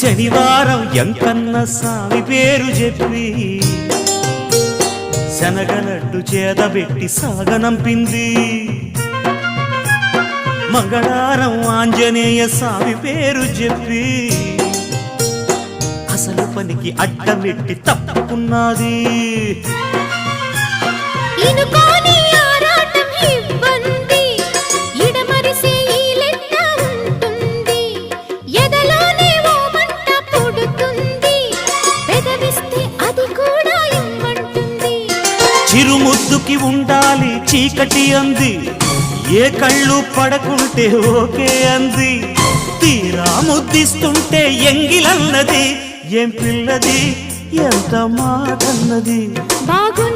శనివారం ఎంకన్న స్వామి పేరు చెప్పి శనగలడ్డు చేదబెట్టి సాగనంపింది. మంగళారం ఆంజనేయ స్వామి పేరు చెప్పి అసలు పనికి అడ్డమెట్టి తప్పుకున్నది. చిరుముద్దుకి ఉండాలి చీకటి అంది. ఏ కళ్ళు పడకుంటే ఓకే అంది. తీరా ముద్దిస్తుంటే ఎంగిలన్నది. ఏం పిల్లది? ఎంత మాటన్నది? బాగున్న